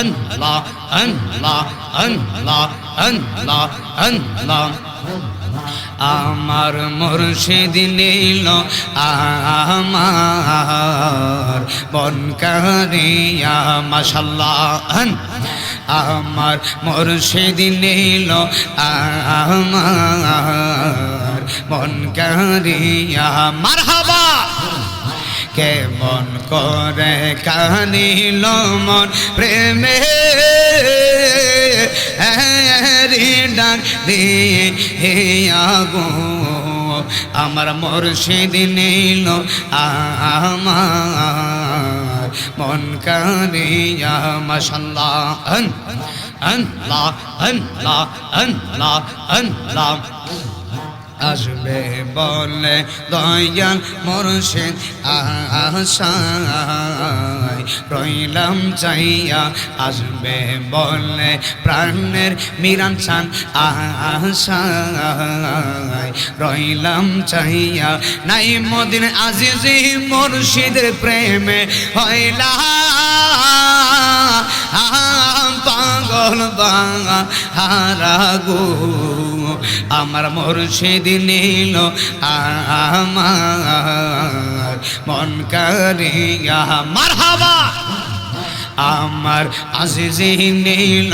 আল্লাহ আল্লাহ আল্লাহ আল্লাহ আল্লাহ আমার মুর্শিদ নীল, আমার বনকারিয়া মাশাল্লাহ। আমার মুর্শিদ নীল, আমার বনকারিয়া মারহাবা। কেমন করে কানিল মন প্রেমে? ডাক দিয়ে আগো, আমার মুর্শিদ নীল আমার। মন কানিয়া মশাল্লাহ আল্লাহ আল্লাহ আল্লাহ আল্লাহ। আসবে বলে দয়াল মুর্শিদ, আশায় রইলাম চাইয়া আসবে বলে প্রাণের মিরান চান আশায় রইলাম চাইয়া নাই মদিন আজিজি মুর্শিদের প্রেমে হইলা। পাগল বাঙা হারা গো আমার মুর্শিদ নীল আমার মন কারিয়া। মারহাবা! আমার আজিজি নীল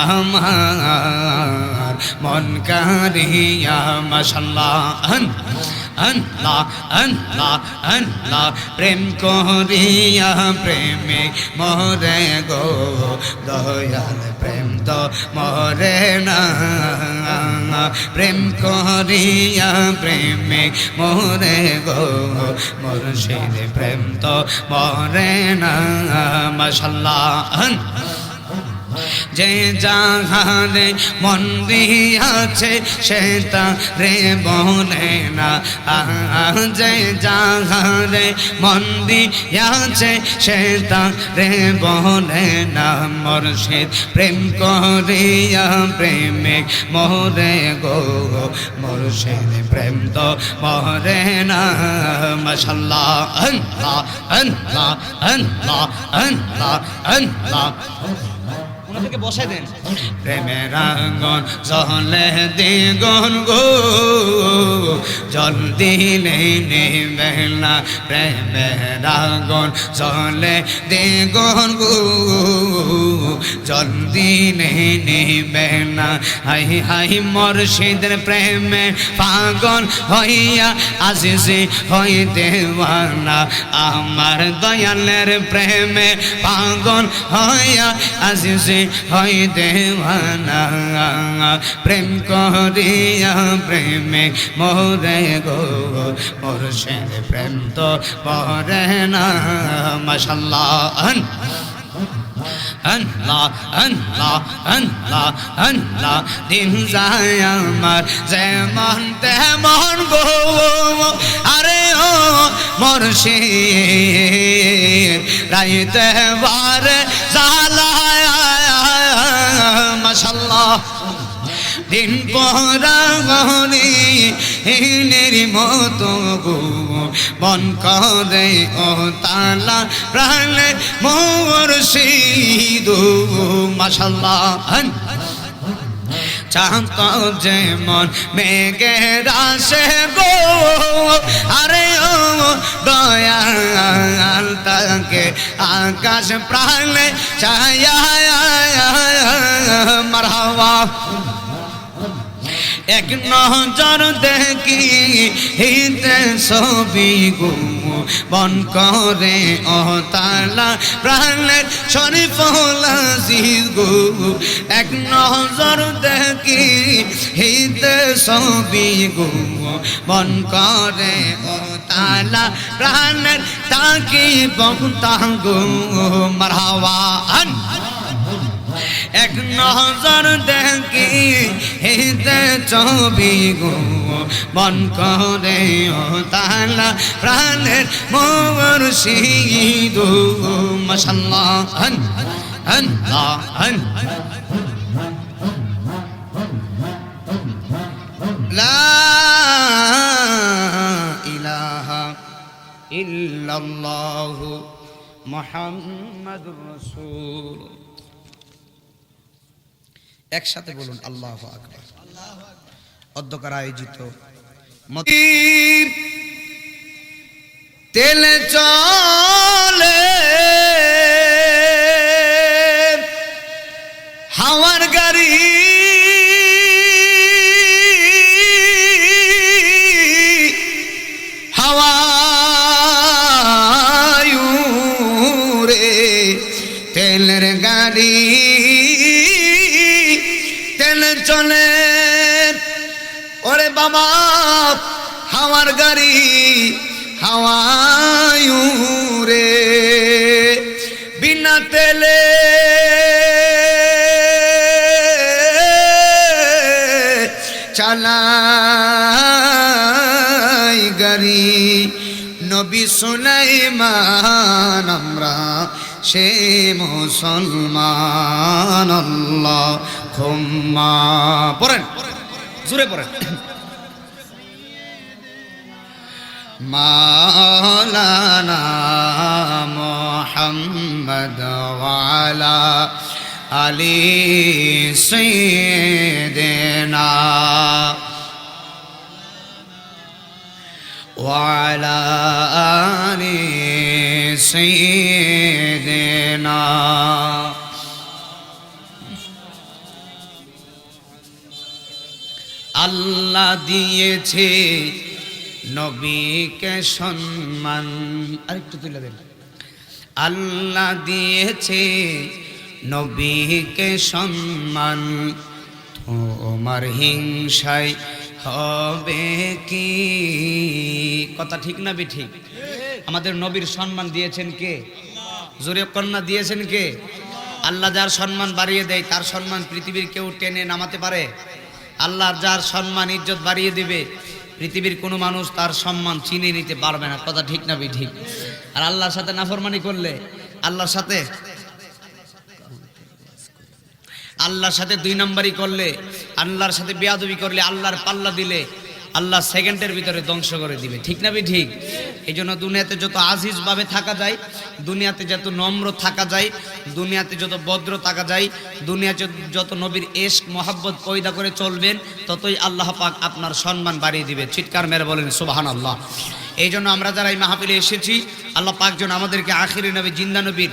আমার মন কারিয়া মাশাল্লাহ আল্লাহ আল্লাহ আল্লাহ প্রেম করিয়া, প্রেমে মরে গো, দয়াল প্রেম তো মরে না, প্রেম করিয়া, প্রেমে মরে গো মুর্শিদ প্রেম তো মরে না, মাশাল্লাহ যে জাহানে মন দিয়াছে, সে রে বলে না। যে জাহানে মন দিয়াছে, সে রে বলে না। মর্শিদ প্রেম করিয়া প্রেমে মোরে গো। মর্শিদ প্রেম তো মরে না। মশাল্লাহ, আল্লাহ আল্লাহ আল্লাহ আল্লাহ আল্লাহ। ওনাদেরকে বসাই দেন। প্রেমের আঙ্গন জলে দিগন গো। জল দিলে নেবে না প্রেমের আঙ্গন জলে দিগন গো। জল দিলে নেবে না হাই হাই মর্শিদের প্রেমে পাগল হইয়া আসিসি হই দেওয়ানা। আমার দয়ালের প্রেমে পাগল হইয়া আসিসি হই দেওয়ানা। প্রেম করিয়া প্রেমে মোরে গো। মুর্শিদ প্রেম তো মরে না। মাশাল্লাহ আল্লাহ আল্লাহ আল্লাহ আল্লাহ। দিন আমার যেমন তেমন গো। আরে ও মরশি রাইতে বারে জালায় দিন পরাগনি হিনের মতো গো বন করে ও তালা প্রাণে মোর সিদু মাশাল্লাহ। চাঁদ যেমন মেঘের আসে গো। আরে ও দয়াল তাকে আকাশ প্রাণে ছায়া। মারহাবা। এক নজর দেখি, হিতে ছবি গো বন করে। ও তালা প্রাণের শরীফ লাজিজ গো। এক নজর দেখি, হিতে ছবি গো বন করে। ও তালা প্রাণের তাকি বক্তা গো। মারহাওয়া এক নজর দেখি, হেতে ছবি গো মন করে ও তালা প্রাণের মোর শীদ মশাল্লাহ, হন হন হন, লা ইলাহা ইল্লাল্লাহু মোহাম্মদুর রসুল। একসাথে বলুন? আল্লাহ আকবর। অধ্যকার আয়োজিত তেল চলে। হাওয়ার গাড়ি। বাবা, হাওয়ার গাড়ি হাওয়ায়ুরে বিনা তেলে চালাই গাড়ি। নবী সুলাইমান, আমরা সে মুসলমান পড়েন জুড়ে পড়েন। মাওলানা মোহাম্মদ ওয়ালা আলী সৈয়দনা وعلى آل سيدنا আল্লাহ দিয়েছে নবীকে সম্মান। আরেকটু তুলে দেন। আল্লাহ দিয়েছে নবীকে সম্মান। তোমার হিংসায় হবে কি? কথা ঠিক না বি ঠিক আমাদের নবীর সম্মান দিয়েছেন কে? জোরে কন্যা দিয়েছেন কে? আল্লাহ যার সম্মান বাড়িয়ে দেয়, তার সম্মান পৃথিবীর কেউ টেনে নামাতে পারে? আল্লাহ যার সম্মান ইজ্জত বাড়িয়ে দিবে পৃথিবীর কোনো মানুষ তার সম্মান চিনে নিতে পারবে না। কথা ঠিক না ঠিক আর আল্লাহর সাথে নাফরমানি করলে আল্লাহর সাথে আল্লাহর সাথে দুই নাম্বারই করলে, আল্লাহর সাথে বেয়াদবি করলে আল্লাহর পাল্লা দিলে আল্লাহ সেকেন্ডের ভিতরে ধ্বংস করে দিবে। ঠিক না ঠিক। এই জন্য দুনিয়াতে যত আজিজভাবে থাকা যায়, দুনিয়াতে যত নম্র থাকা যায়, দুনিয়াতে যত ভদ্র থাকা যায়, দুনিয়াতে যত নবীর এশক, মোহাব্বত পয়দা করে চলবেন, ততই আল্লাহ পাক আপনার সম্মান বাড়িয়ে দিবে। চিৎকার মেরে বলেন সুবাহান আল্লাহ এই জন্য আমরা যারা এই মাহফিলে এসেছি, আল্লাহ পাক যেন আমাদেরকে আখিরি নবী, জিন্দা নবীর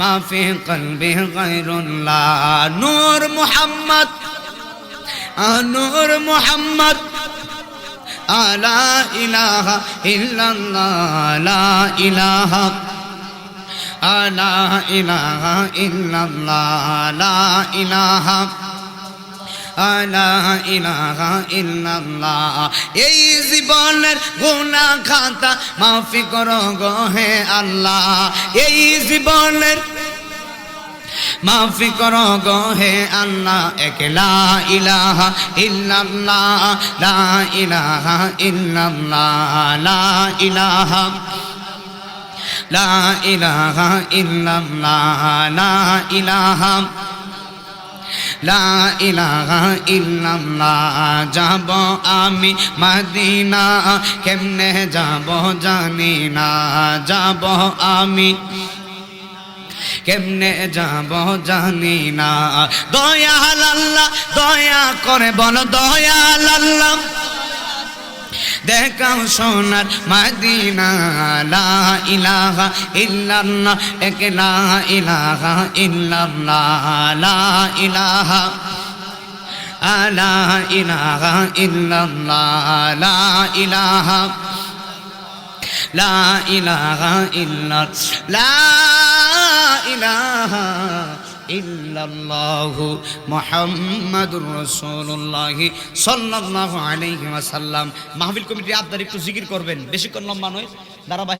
মাফি কলবে গায়রুল্লাহ নূর মুহাম্মদ। নূর মুহাম্মদ। আলা ইলাহা ইল্লাল্লাহ, লা ইলাহা। আলা ইলাহা ইল্লাল্লাহ, লা ইলাহা। এই জীবনের গুণা খাতা মাফি করো গো হে আল্লাহ। এই জীবনের মাফি করো গো হে আল্লাহ একলা ইলাহা ইল্লাল্লাহ, লা ইলাহা ইল্লাল্লাহ, লা ইলাহা লা ইলাহা ইল্লাল্লাহ, লা ইলাহা লা ইলাহা ইল্লাল্লাহ, যাব আমি মদিনা, কেমনে যাব জানি না যাব আমি কেমনে যাব জানি না। দয়া আল্লাহ দয়া করে বল, দয়া আল্লাহ দেখাও সোনার মাদিনা, লা ইলাহা ইল্লাল্লাহ, এক লা ইলাহা ইল্লাল্লাহ, লা ইলাহা লা ইলাহা ইল্লাল্লাহ, লা ইলাহা লা ইলাহা ইল্লা লা ইলাহা ইল্লাল্লাহু মুহাম্মাদুর রাসূলুল্লাহ সাল্লাল্লাহু আলাইহি ওয়াসাল্লাম। মাহফিল কমিটি আপনারা একটু জিকির করবেন। বেশিক্ষণ লম্বা নয়। ধারাবাহিক